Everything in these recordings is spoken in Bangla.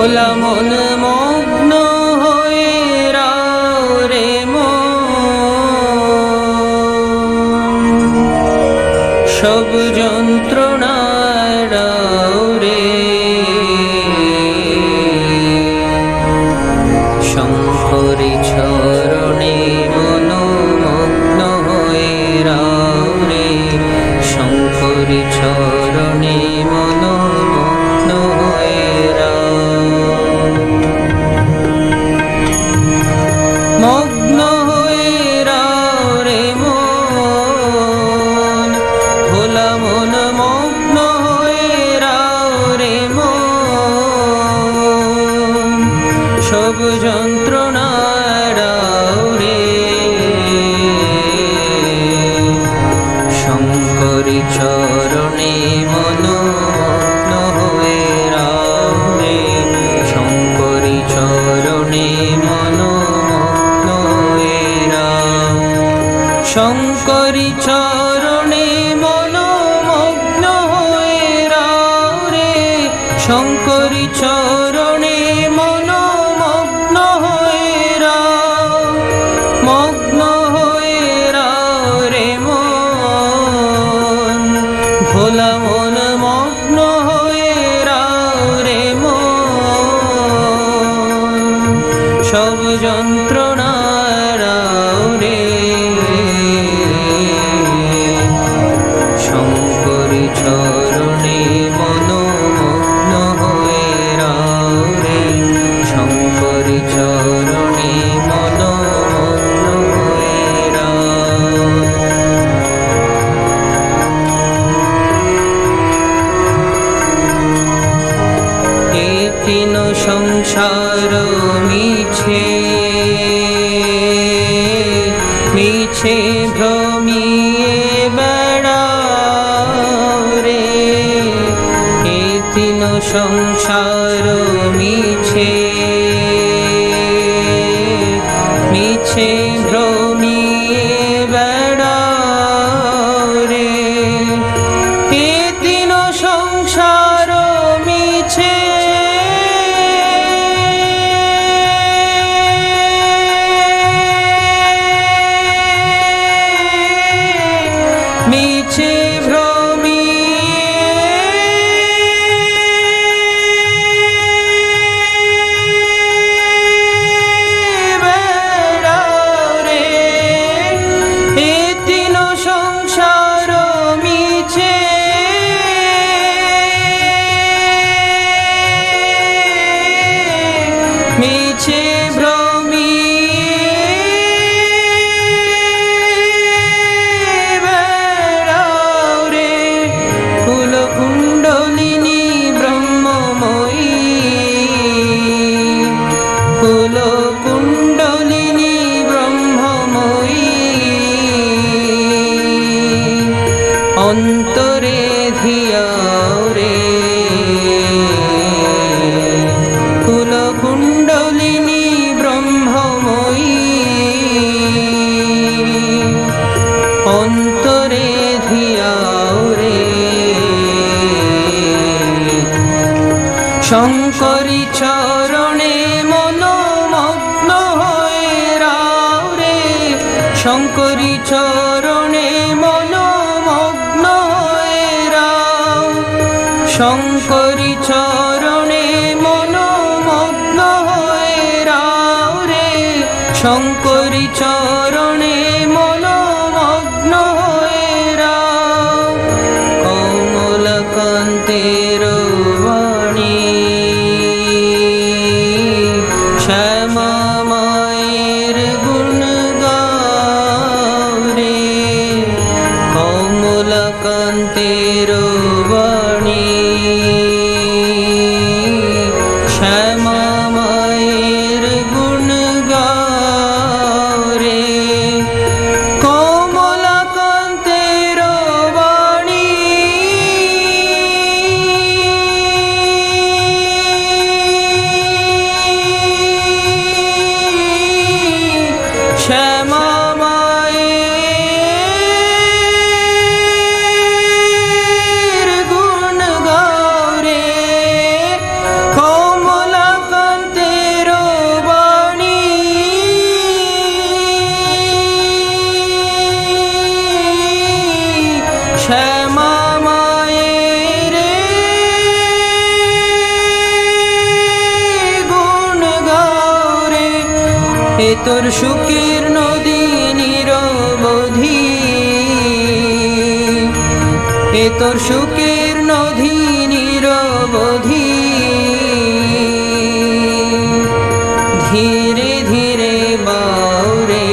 Hola, amor. যন্ত্রণার রে শঙ্করী চরণে মন হয়ে রে শঙ্করী চরণে মন হয়ে শঙ্করী চরণে মন মগ্ন হয়ে রে শঙ্করী চর সব যন্ত্র fim. শঙ্করী চরণে মনোমগ্ন হয়ে রে। শঙ্করী চরণে মনোমগ্ন হয়ে শঙ্করী চরণে মনোমগ্ন হয়ে রে। শঙ্করী তোর সুখের নদী নিরবধি। এ তোর সুখের নদী নিরবধি। ধীরে ধীরে বাউরে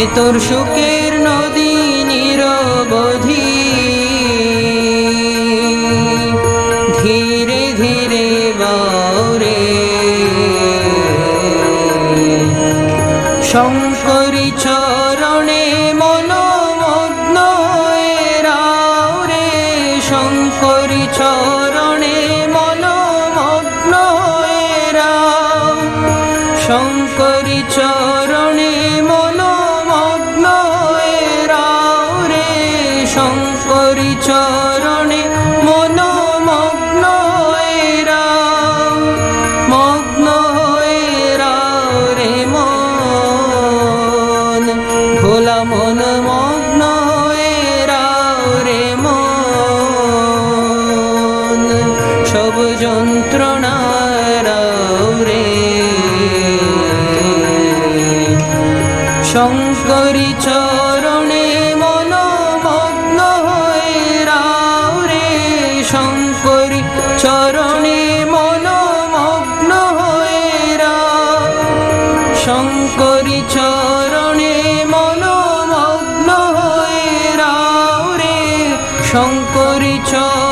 এ তোর সুখের নদী নিরবধি। ধীরে ধীরে বাউরে শঙ্করী শঙ্করী চরণে মনোমগ্ন হয়ে রাও রে। শঙ্করী চরণে মনোমগ্ন হয়ে রাও। শঙ্করী চরণে মনোমগ্ন হয়ে রাও রে। শঙ্করী চরণে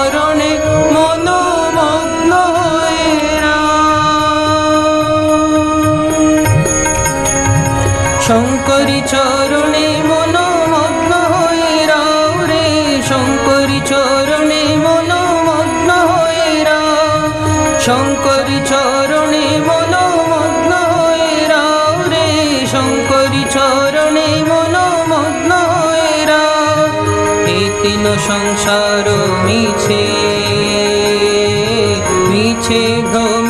তিন সংসার মিছে মিছে ভ্রমিয়ে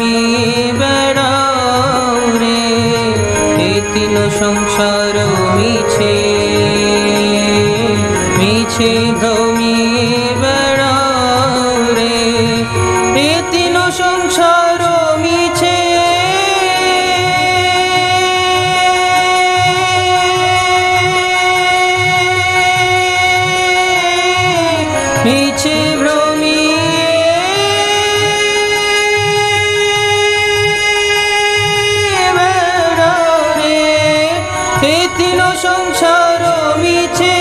এ তিন সংসার মিছে।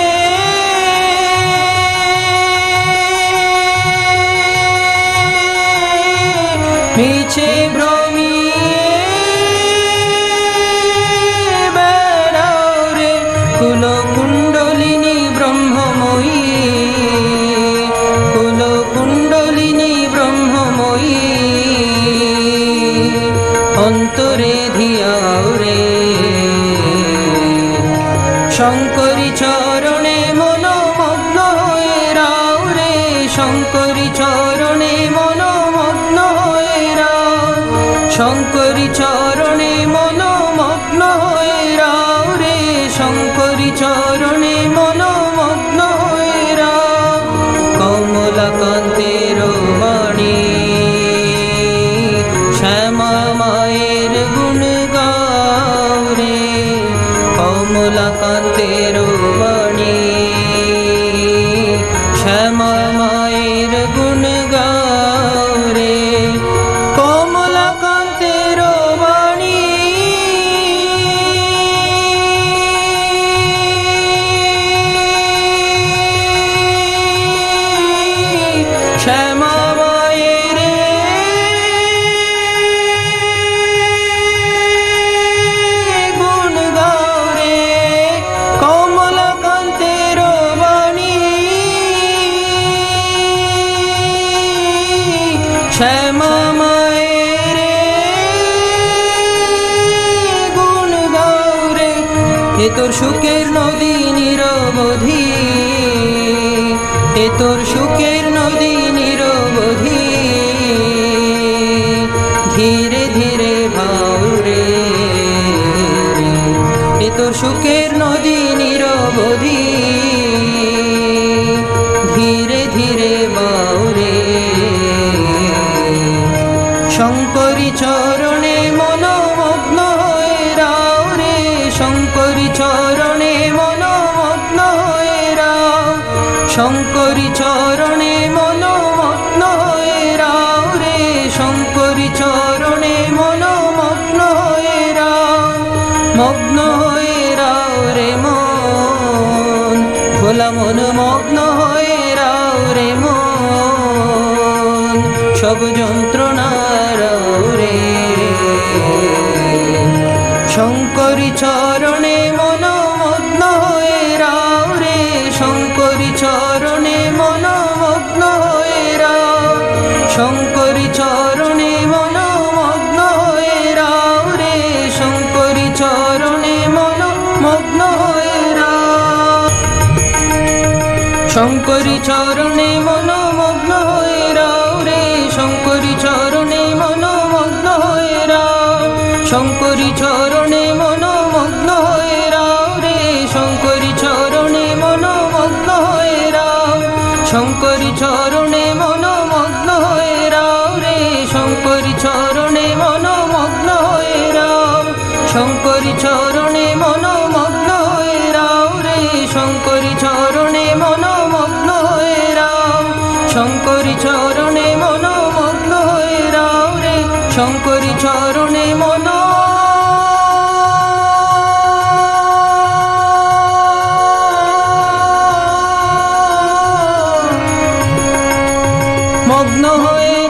মিছে ভ্রমিয়ে শঙ্করী চরণে মনোমগ্ন শ্যামা তোর সুখের নদী নিরবধি, এ তোর সুখের নদী নিরবধি। ধীরে ধীরে ভাও রে এ তোর সুখের চরণে মনোমগ্ন হয়ে রাও রে। শঙ্করী চরণে মনোমগ্ন হয়ে রাও। মগ্ন হয়ে রাও রে মন। খোলা মন মগ্ন হয়ে রাও রে মন। সব যন্ত্রণা রাও রে। শঙ্করী চরণে মনোমগ্ন শঙ্করী চরণে মনোমগ্ন হয়ে রাও রে। শঙ্করী চরণে মনোমগ্ন হয়ে রাও। শঙ্করী চরণে মনোমগ্ন হয়ে রাও রে। শঙ্করী চরণে মনোমগ্ন হয়ে রাও। শঙ্করী চরণে মনোমগ্ন হয়ে রাও রে। শঙ্করী চরণে মনোমগ্ন হয়ে রাও। শঙ্করী চরণে মনোমগ্ন হয়ে রাও রে। শঙ্করী শঙ্করী চরণে মনোমগ্ন হয়ে রাও রে। শঙ্করী চরণে মন। মগ্ন হয়ে